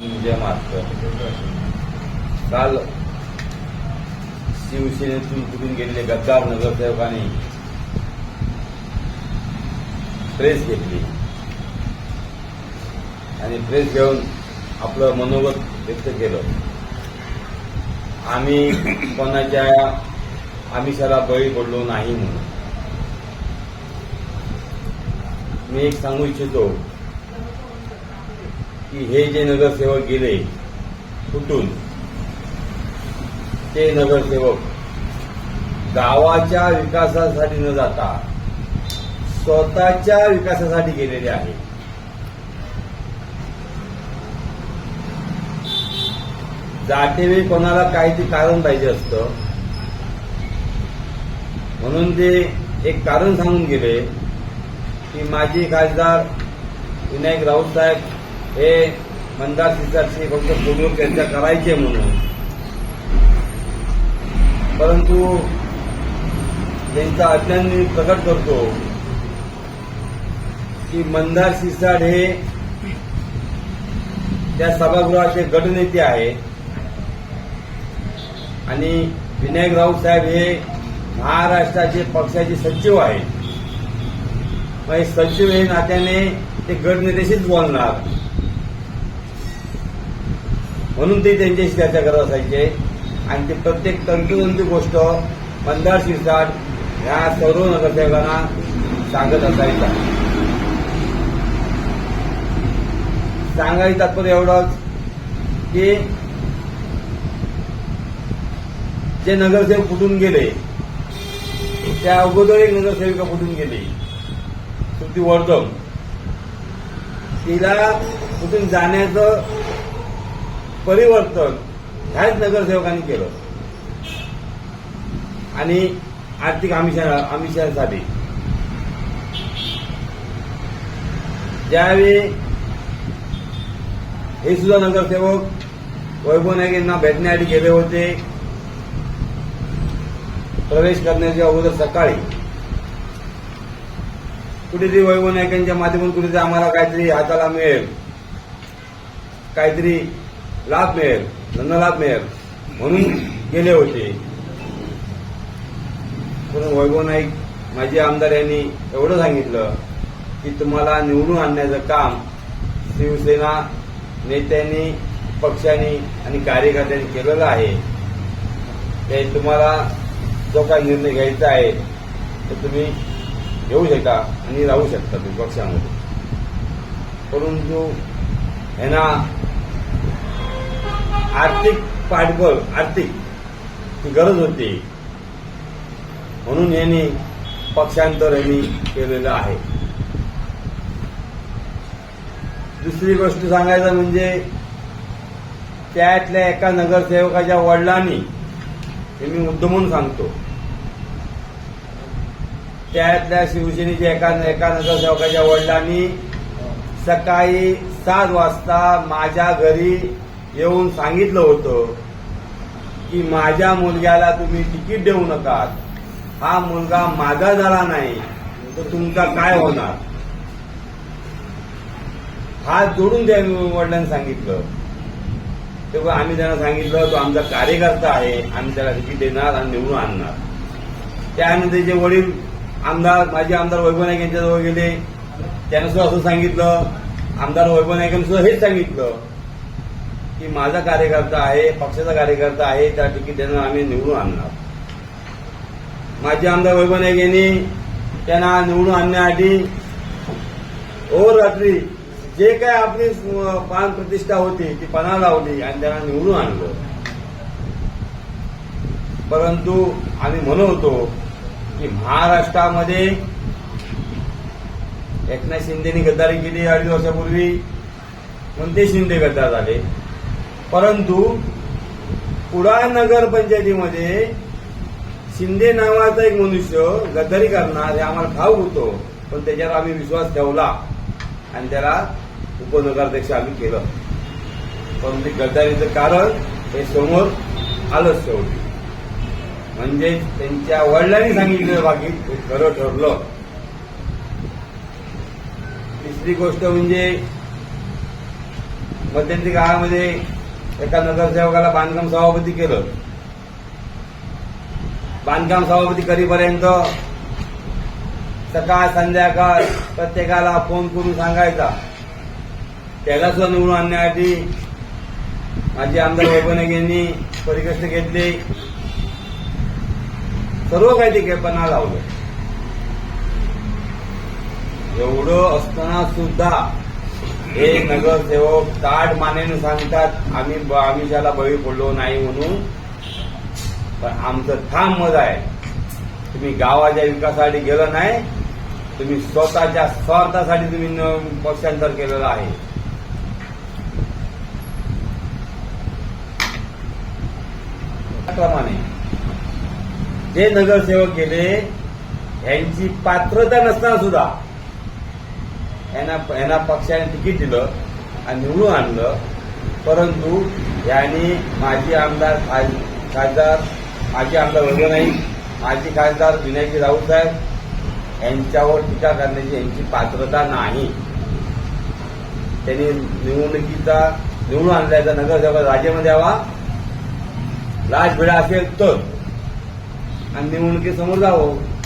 जय महाराष्ट्र काल शिवसेनेतून तुटून गेलेले गद्दार नगरसेवकांनी प्रेस घेतली. आणि प्रेस घेऊन आपलं मनोगत व्यक्त केलं. आम्ही कोणाच्या आमिषाला बळी पडलो नाही म्हणून. मी एक सांगू इच्छितो की हे जे नगरसेवक गेले कुठून? ते नगरसेवक गावाच्या विकासासाठी न जाता स्वतःच्या विकासासाठी गेलेले आहे जातेवेळी कोणाला काहीतरी कारण पाहिजे असतं. म्हणून ते एक कारण सांगून गेले की माजी खासदार विनायक राऊत साहेब हे मंदार सिसारची फक्त पूर्वक चर्चा करायचे म्हणून. परंतु त्यांचा अज्ञान मी प्रकट करतो की मंदार सिसाड हे त्या सभागृहाचे गटनेते आहेत. आणि विनायक राऊत साहेब हे महाराष्ट्राचे पक्षाचे सचिव आहेत. मग हे सचिव हे नात्याने ते गटनेत्याशीच बोलणार. म्हणून ते त्यांच्याशी चर्चा करत असायचे. आणि ते प्रत्येक तंतुतंतू गोष्ट मंदार शिरसाट ह्या सर्व नगरसेवकांना सांगत असायचा सांगायचं तात्पर्य एवढंच की जे नगरसेवक फुटून गेले त्या अगोदर एक नगरसेविका फुटून गेली. तृप्ती वर्धम तिला कुठून जाण्याचं परिवर्तन ह्याच नगरसेवकांनी केलं. आणि आर्थिक आमिषा आमिषासाठी. ज्यावेळी हे सुद्धा नगरसेवक वैभव नाईक यांना भेटण्यासाठी गेले होते प्रवेश करण्याच्या अगोदर सकाळी कुठेतरी वैभव नायकांच्या माध्यमातून कुठेतरी आम्हाला काहीतरी हाताला मिळेल. काहीतरी लाभ मिळेल धनलाभ मिळेल म्हणून गेले होते. म्हणून वैभव नाईक माजी आमदार यांनी एवढं सांगितलं की तुम्हाला निवडून आणण्याचं काम शिवसेना नेत्यांनी पक्षांनी आणि कार्यकर्त्यांनी केलेलं आहे. ते तुम्हाला जो काही निर्णय घ्यायचा आहे तर तुम्ही घेऊ शकता आणि राहू शकता तुम्ही पक्षामध्ये. परंतु ह्यांना आर्थिक पाठबळ आर्थिक गरज होती. म्हणून यांनी पक्षांतर यांनी केलेलं आहे. दुसरी गोष्ट सांगायचं म्हणजे त्यातल्या एका नगरसेवकाच्या वडिलांनी हे मी मुद्दमून सांगतो त्यातल्या शिवसेनेच्या एका एका नगरसेवकाच्या वडिलांनी सकाळी सात वाजता माझ्या घरी येऊन सांगितलं होतं की माझ्या मुलग्याला तुम्ही तिकीट देऊ नका हा मुलगा माझा झाला नाही तर तुमचा काय होणार? हात जोडून द्या वडिलांनी सांगितलं. तेव्हा आम्ही त्यांना सांगितलं तो आमचा कार्यकर्ता आहे आम्ही त्याला तिकीट देणार आणि निवडून आणणार. त्यानंतर जे वडील आमदार माजी आमदार वैभव नाईक यांच्याजवळ गेले त्यानं सुद्धा असं सांगितलं. आमदार वैभव नाईकांनी सुद्धा हेच सांगितलं. की माझा कार्यकर्ता आहे पक्षाचा कार्यकर्ता आहे त्या तिकीट त्यांना आम्ही निवडून आणणार. माजी आमदार वैभव नाईक यांनी त्यांना निवडून आणण्यासाठी रात्री जे काय आपली पान प्रतिष्ठा होती ती पणा लावली आणि त्यांना निवडून आणलं. परंतु आम्ही म्हणत होतो की महाराष्ट्रामध्ये एकनाथ शिंदेनी गद्दारी केली अडीच वर्षापूर्वी कोणते शिंदे गद्दार झाले? परंतु कुडाळ नगर पंचायतीमध्ये शिंदे नावाचा एक मनुष्य गद्दारी करणार हे आम्हाला ठाऊक होतो. पण त्याच्यावर आम्ही विश्वास ठेवला आणि त्याला उपनगराध्यक्ष आम्ही केलं. पण ते गद्दारीचं कारण हे समोर आलंच शेवटी. म्हणजे त्यांच्या वडिलांनी सांगितलं बाकी हे खरं ठरलं. तिसरी गोष्ट म्हणजे मध्यंतरी काळामध्ये एका नगरसेवकाला बांधकाम सभापती केलं. बांधकाम सभापती करीपर्यंत सकाळ संध्याकाळ प्रत्येकाला फोन करून सांगायचा. त्याला सुद्धा निवडून आणण्यासाठी माझे आमदार वैभवनाईक यांनी परिकष्ट घेतले. सर्व काही ते केपणा लावलं. एवढं असताना सुद्धा हे नगरसेवक ताट मानेने सांगतात आम्ही आम्ही त्याला बळी पडलो नाही म्हणून पण आमचं ठाम मत आहे तुम्ही गावाच्या विकासासाठी गेलं नाही तुम्ही स्वतःच्या स्वार्थासाठी तुम्ही पक्षांतर केलेलं आहे. त्याप्रमाणे जे नगरसेवक गेले यांची पात्रता नसताना सुद्धा यांना यांना पक्षाने तिकीट दिलं आणि निवडून आणलं. परंतु यांनी माजी आमदार खास- खासदार माजी आमदार वर्ग नाही माजी खासदार विनायकी राऊत साहेब यांच्यावर टीका करण्याची यांची पात्रता नाही. त्यांनी निवडणुकीचा निवडून आणल्याचा नगरसेवक राजेमध्ये द्यावा राजभिडा असेल तर. आणि निवडणुकीसमोर जावं.